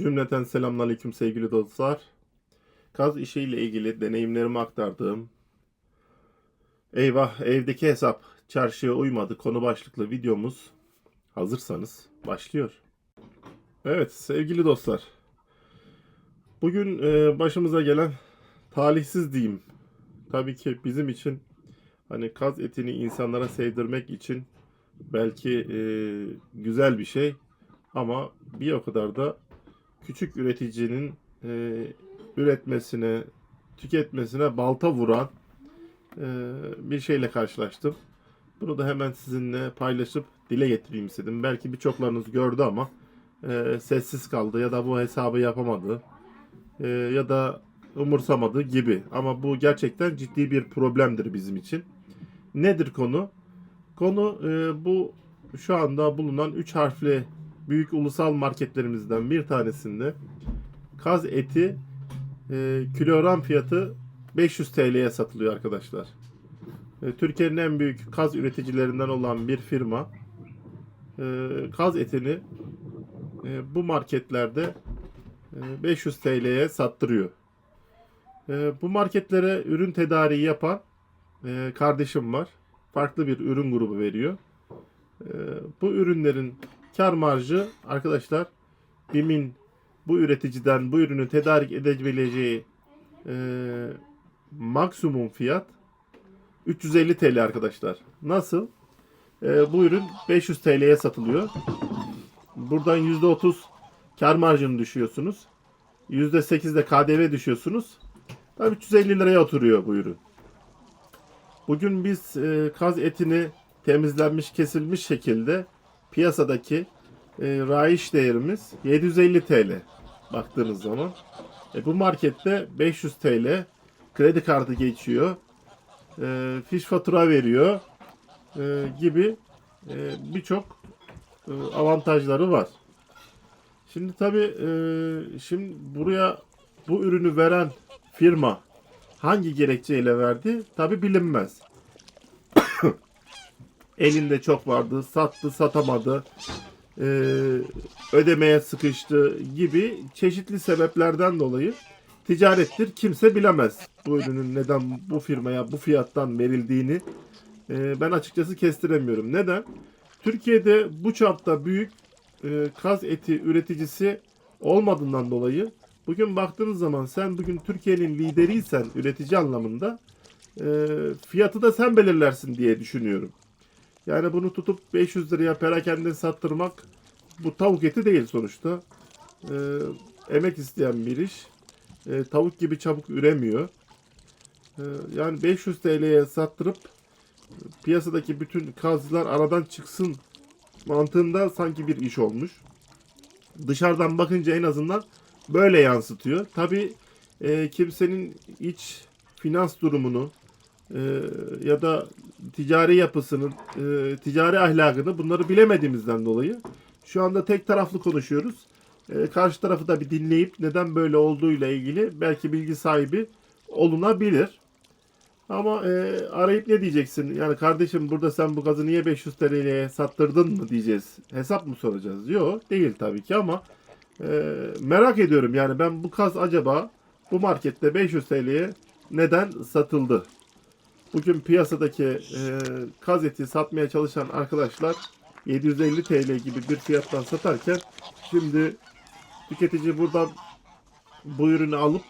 Cümleten selamünaleyküm sevgili dostlar. Kaz işiyle ilgili deneyimlerimi aktardığım Eyvah evdeki hesap çarşıya uymadı konu başlıklı videomuz hazırsanız başlıyor. Evet sevgili dostlar. Bugün e, başımıza gelen talihsiz diyeyim. Tabii ki bizim için hani kaz etini insanlara sevdirmek için belki e, güzel bir şey ama bir o kadar da küçük üreticinin e, üretmesine, tüketmesine balta vuran e, bir şeyle karşılaştım. Bunu da hemen sizinle paylaşıp dile getireyim istedim. Belki birçoklarınız gördü ama e, sessiz kaldı ya da bu hesabı yapamadı e, ya da umursamadı gibi. Ama bu gerçekten ciddi bir problemdir bizim için. Nedir konu? Konu e, bu şu anda bulunan 3 harfli büyük ulusal marketlerimizden bir tanesinde kaz eti e, kilogram fiyatı 500 TL'ye satılıyor arkadaşlar. E, Türkiye'nin en büyük kaz üreticilerinden olan bir firma e, kaz etini e, bu marketlerde e, 500 TL'ye sattırıyor. E, bu marketlere ürün tedariği yapan e, kardeşim var. Farklı bir ürün grubu veriyor. E, bu ürünlerin kar marjı arkadaşlar BİM'in bu üreticiden bu ürünü tedarik edebileceği e, maksimum fiyat 350 TL arkadaşlar. Nasıl? E, bu ürün 500 TL'ye satılıyor. Buradan %30 kar marjını düşüyorsunuz. %8 de KDV düşüyorsunuz. Tabii 350 liraya oturuyor bu ürün. Bugün biz e, kaz etini temizlenmiş, kesilmiş şekilde piyasadaki e, raiş değerimiz 750 TL baktığınız zaman. E, bu markette 500 TL kredi kartı geçiyor. E, fiş fatura veriyor e, gibi e, birçok e, avantajları var. Şimdi tabi şimdi buraya bu ürünü veren firma hangi gerekçeyle verdi tabi bilinmez. Elinde çok vardı, sattı, satamadı, e, ödemeye sıkıştı gibi çeşitli sebeplerden dolayı ticarettir. Kimse bilemez bu ürünün neden bu firmaya bu fiyattan verildiğini. E, ben açıkçası kestiremiyorum. Neden? Türkiye'de bu çapta büyük e, kaz eti üreticisi olmadığından dolayı bugün baktığınız zaman sen bugün Türkiye'nin lideriysen üretici anlamında e, fiyatı da sen belirlersin diye düşünüyorum. Yani bunu tutup 500 liraya perakende sattırmak bu tavuk eti değil sonuçta. E, emek isteyen bir iş. E, tavuk gibi çabuk üremiyor. E, yani 500 TL'ye sattırıp piyasadaki bütün kazlar aradan çıksın mantığında sanki bir iş olmuş. Dışarıdan bakınca en azından böyle yansıtıyor. Tabi e, kimsenin iç finans durumunu e, ya da ticari yapısını, e, ticari ahlakını bunları bilemediğimizden dolayı şu anda tek taraflı konuşuyoruz. E, karşı tarafı da bir dinleyip neden böyle olduğuyla ilgili belki bilgi sahibi olunabilir. Ama e, arayıp ne diyeceksin? Yani kardeşim burada sen bu gazı niye 500 TL'ye sattırdın mı diyeceğiz. Hesap mı soracağız? Yok değil tabii ki ama e, merak ediyorum yani ben bu gaz acaba bu markette 500 TL'ye neden satıldı? Bugün piyasadaki e, kaz eti satmaya çalışan arkadaşlar 750 TL gibi bir fiyattan satarken şimdi tüketici buradan bu ürünü alıp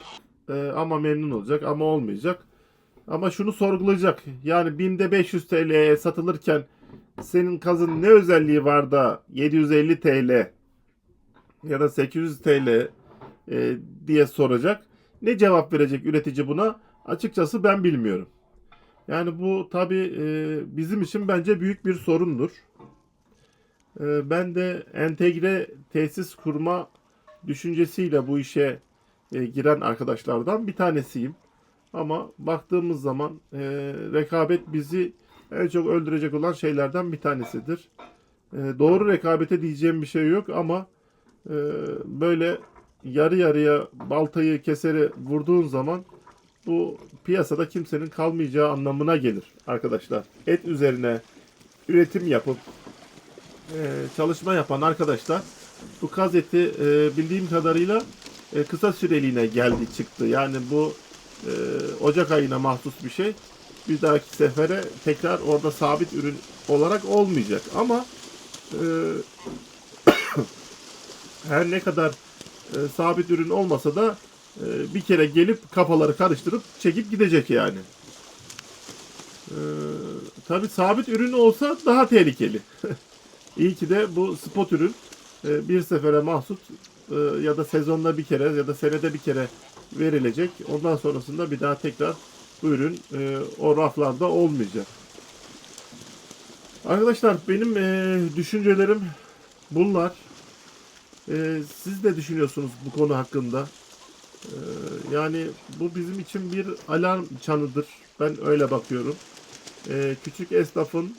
e, ama memnun olacak ama olmayacak. Ama şunu sorgulayacak. Yani BİM'de 500 TL'ye satılırken senin kazın ne özelliği var da 750 TL ya da 800 TL e, diye soracak. Ne cevap verecek üretici buna? Açıkçası ben bilmiyorum. Yani bu tabi bizim için bence büyük bir sorundur. E, ben de entegre tesis kurma düşüncesiyle bu işe e, giren arkadaşlardan bir tanesiyim. Ama baktığımız zaman e, rekabet bizi en çok öldürecek olan şeylerden bir tanesidir. E, doğru rekabete diyeceğim bir şey yok ama e, böyle yarı yarıya baltayı keseri vurduğun zaman bu piyasada kimsenin kalmayacağı anlamına gelir arkadaşlar. Et üzerine üretim yapıp e, çalışma yapan arkadaşlar bu kaz eti e, bildiğim kadarıyla e, kısa süreliğine geldi çıktı. Yani bu e, Ocak ayına mahsus bir şey. Bir dahaki sefere tekrar orada sabit ürün olarak olmayacak. Ama e, her ne kadar e, sabit ürün olmasa da e, bir kere gelip kafaları karıştırıp çekip gidecek yani. E, Tabi sabit ürün olsa daha tehlikeli. İyi ki de bu spot ürün e, bir sefere mahsus e, ya da sezonda bir kere ya da senede bir kere verilecek. Ondan sonrasında bir daha tekrar bu ürün e, o raflarda olmayacak. Arkadaşlar benim e, düşüncelerim bunlar. E, siz ne düşünüyorsunuz bu konu hakkında? E, yani bu bizim için bir alarm çanıdır. Ben öyle bakıyorum. E, küçük esnafın,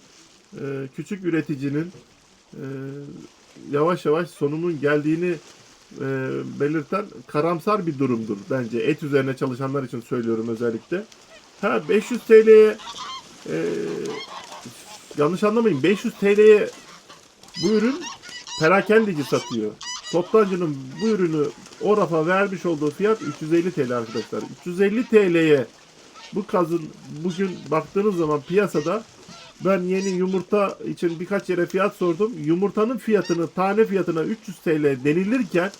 e, küçük üreticinin e, yavaş yavaş sonunun geldiğini e, belirten karamsar bir durumdur bence. Et üzerine çalışanlar için söylüyorum özellikle. Ha 500 TL'ye e, yanlış anlamayın 500 TL'ye bu ürün perakendeci satıyor. Toptancının bu ürünü o rafa vermiş olduğu fiyat 350 TL arkadaşlar. 350 TL'ye bu kazın bugün baktığınız zaman piyasada ben yeni yumurta için birkaç yere fiyat sordum. Yumurtanın fiyatını tane fiyatına 300 TL denilirken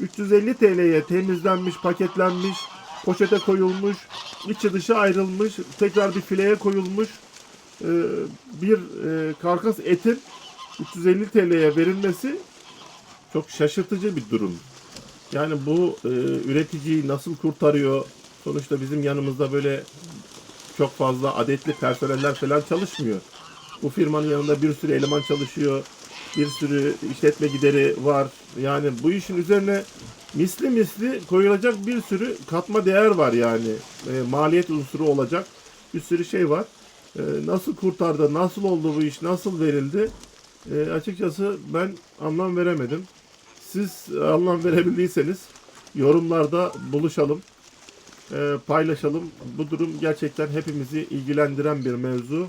350 TL'ye temizlenmiş, paketlenmiş, poşete koyulmuş, içi dışı ayrılmış, tekrar bir fileye koyulmuş e, bir e, karkas etin 350 TL'ye verilmesi çok şaşırtıcı bir durum. Yani bu e, üreticiyi nasıl kurtarıyor? Sonuçta bizim yanımızda böyle çok fazla adetli personeller falan çalışmıyor. Bu firmanın yanında bir sürü eleman çalışıyor. Bir sürü işletme gideri var. Yani bu işin üzerine misli misli koyulacak bir sürü katma değer var yani. E, maliyet unsuru olacak bir sürü şey var. E, nasıl kurtardı, nasıl oldu bu iş, nasıl verildi? E, açıkçası ben anlam veremedim. Siz anlam verebildiyseniz yorumlarda buluşalım e, paylaşalım. Bu durum gerçekten hepimizi ilgilendiren bir mevzu.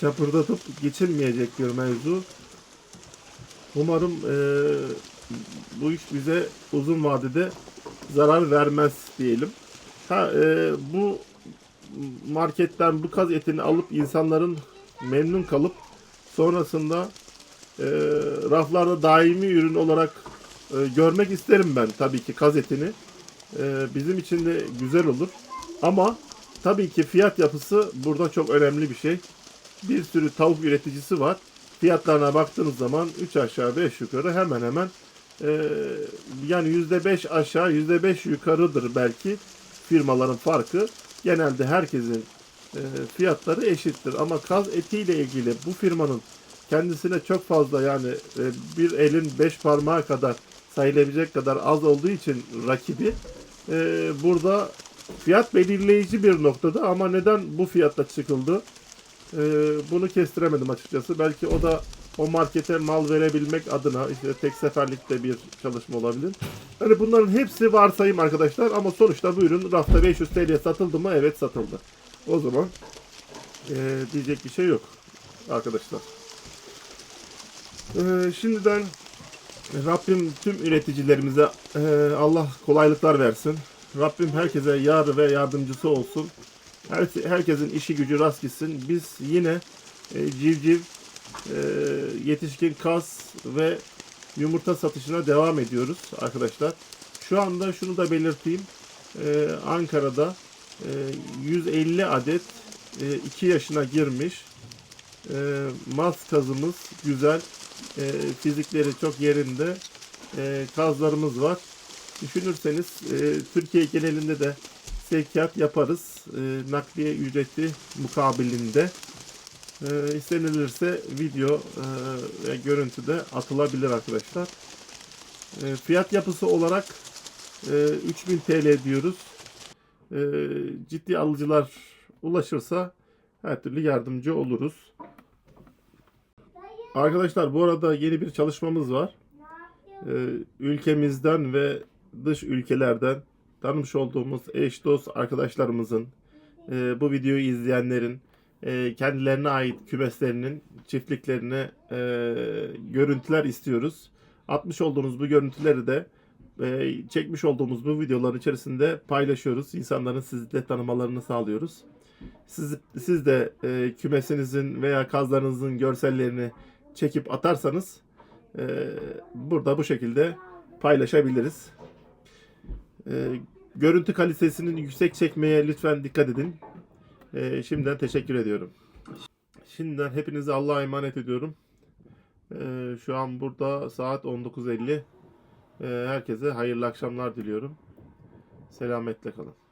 Şapırdatıp geçilmeyecek bir mevzu. Umarım e, bu iş bize uzun vadede zarar vermez diyelim. Ha e, bu marketten bu kaz etini alıp insanların memnun kalıp sonrasında e, raflarda daimi ürün olarak e, görmek isterim ben tabii ki kaz etini. Ee, bizim için de güzel olur. Ama tabii ki fiyat yapısı burada çok önemli bir şey. Bir sürü tavuk üreticisi var. Fiyatlarına baktığınız zaman 3 aşağı 5 yukarı hemen hemen e, yani %5 aşağı %5 yukarıdır belki firmaların farkı. Genelde herkesin e, fiyatları eşittir. Ama kaz etiyle ilgili bu firmanın kendisine çok fazla yani e, bir elin beş parmağı kadar sayılabilecek kadar az olduğu için rakibi e, burada fiyat belirleyici bir noktada ama neden bu fiyatta çıkıldı e, bunu kestiremedim açıkçası. Belki o da o markete mal verebilmek adına işte tek seferlikte bir çalışma olabilir. Hani bunların hepsi varsayım arkadaşlar ama sonuçta bu ürün rafta 500 TL'ye satıldı mı? Evet satıldı. O zaman e, diyecek bir şey yok arkadaşlar. E, şimdiden Rabbim tüm üreticilerimize e, Allah kolaylıklar versin. Rabbim herkese yar ve yardımcısı olsun. Her, herkesin işi gücü rast gitsin. Biz yine e, civciv, e, yetişkin kas ve yumurta satışına devam ediyoruz arkadaşlar. Şu anda şunu da belirteyim. E, Ankara'da e, 150 adet 2 yaşına girmiş e, mas kazımız güzel. E, fizikleri çok yerinde. E, kazlarımız var. Düşünürseniz e, Türkiye genelinde de sevkiyat yaparız. E, nakliye ücreti mukabilinde. E, istenilirse video e, ve görüntü de atılabilir arkadaşlar. E, fiyat yapısı olarak e, 3000 TL diyoruz. E, ciddi alıcılar ulaşırsa her türlü yardımcı oluruz. Arkadaşlar bu arada yeni bir çalışmamız var. Ee, ülkemizden ve dış ülkelerden tanımış olduğumuz eş dost arkadaşlarımızın e, bu videoyu izleyenlerin e, kendilerine ait kümeslerinin çiftliklerine e, görüntüler istiyoruz. Atmış olduğunuz bu görüntüleri de e, çekmiş olduğumuz bu videoların içerisinde paylaşıyoruz. İnsanların sizi de tanımalarını sağlıyoruz. Siz, siz de e, kümesinizin veya kazlarınızın görsellerini çekip atarsanız e, burada bu şekilde paylaşabiliriz. E, görüntü kalitesinin yüksek çekmeye lütfen dikkat edin. E, şimdiden teşekkür ediyorum. Şimdiden hepinizi Allah'a emanet ediyorum. E, şu an burada saat 19.50. E, herkese hayırlı akşamlar diliyorum. Selametle kalın.